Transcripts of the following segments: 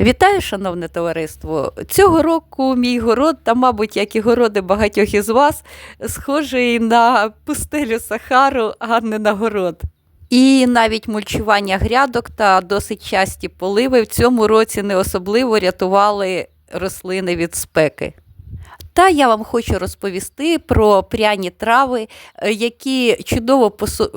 Вітаю, шановне товариство! Цього року мій город, та, мабуть, як і городи багатьох із вас, схожий на пустелю Сахару, а не на город. І навіть мульчування грядок та досить часті поливи в цьому році не особливо рятували рослини від спеки. Та я вам хочу розповісти про пряні трави, е, які чудово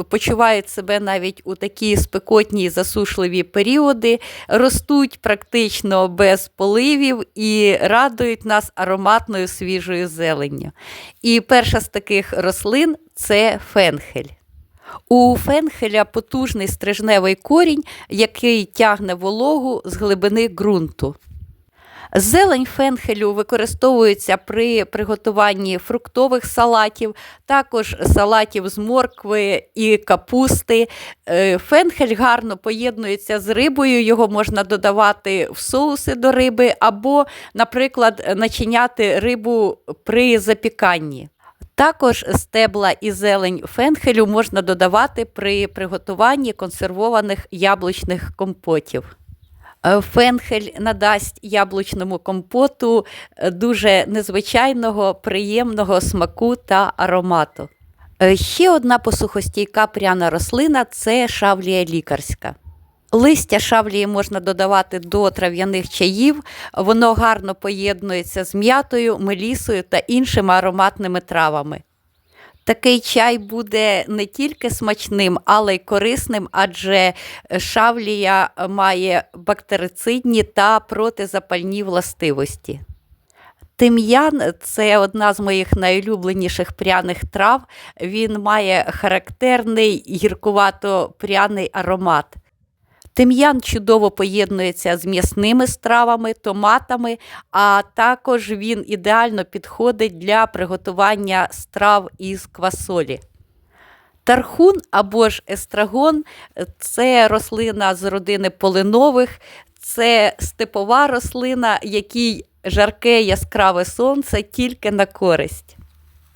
почувають себе навіть у такі спекотні засушливі періоди, ростуть практично без поливів і радують нас ароматною свіжою зеленню. І перша з таких рослин це фенхель. У фенхеля потужний стрижневий корінь, який тягне вологу з глибини ґрунту. Зелень фенхелю використовується при приготуванні фруктових салатів, також салатів з моркви і капусти. Е, Фенхель гарно поєднується з рибою, його можна додавати в соуси до риби, або, наприклад, начиняти рибу при запіканні. Також стебла і зелень фенхелю можна додавати при приготуванні консервованих яблучних компотів. Е, Фенхель надасть яблучному компоту е, дуже незвичайного, приємного смаку та аромату. Е, Ще одна посухостійка пряна рослина це шавлія лікарська. Листя шавлії можна додавати до трав'яних чаїв, воно гарно поєднується з м'ятою, мелісою та іншими ароматними травами. Такий чай буде не тільки смачним, але й корисним, адже шавлія має бактерицидні та протизапальні властивості. Тим'ян це одна з моїх найулюбленіших пряних трав. Він має характерний гіркувато-пряний аромат. Тим'ян чудово поєднується з м'ясними стравами, томатами, а також він ідеально підходить для приготування страв із квасолі. Тархун або ж естрагон це рослина з родини полинових, це степова рослина, якій жарке яскраве сонце тільки на користь.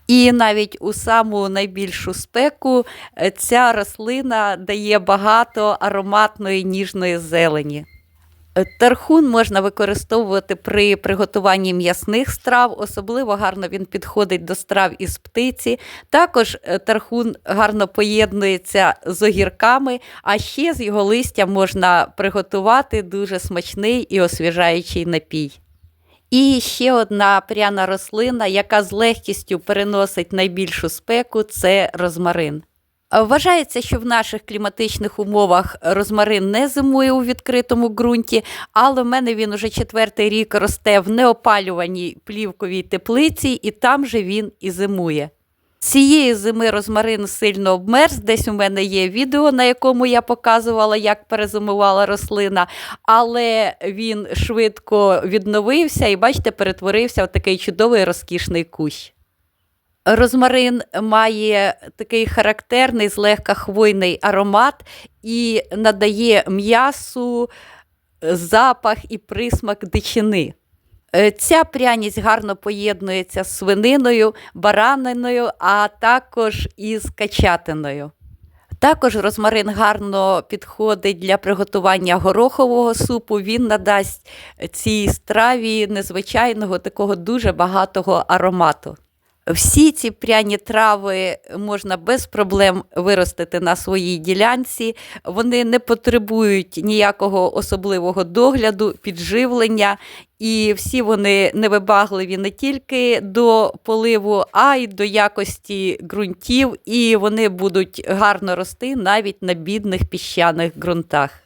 І навіть у саму найбільшу спеку е, ця рослина дає багато ароматної ніжної зелені. Е, Тархун можна використовувати при приготуванні м'ясних страв, особливо гарно він підходить до страв із птиці. Також е, тархун гарно поєднується з огірками, а ще з його листя можна приготувати дуже смачний і освіжаючий напій. І ще одна пряна рослина, яка з легкістю переносить найбільшу спеку, це розмарин. Вважається, що в наших кліматичних умовах розмарин не зимує у відкритому ґрунті, але в мене він уже четвертий рік росте в неопалюваній плівковій теплиці, і там же він і зимує. Цієї зими розмарин сильно обмерз. Десь у мене є відео, на якому я показувала, як перезимувала рослина, але він швидко відновився і, бачите, перетворився в такий чудовий розкішний кущ. Розмарин має такий характерний, злегка хвойний аромат і надає м'ясу запах і присмак дичини. Е, Ця пряність гарно поєднується з свининою, бараниною, а також із качатиною. Також розмарин гарно підходить для приготування горохового супу. Він надасть цій страві незвичайного такого дуже багатого аромату. Всі ці пряні трави можна без проблем виростити на своїй ділянці. Вони не потребують ніякого особливого догляду, підживлення, і всі вони невибагливі не тільки до поливу, а й до якості ґрунтів, і вони будуть гарно рости навіть на бідних піщаних ґрунтах.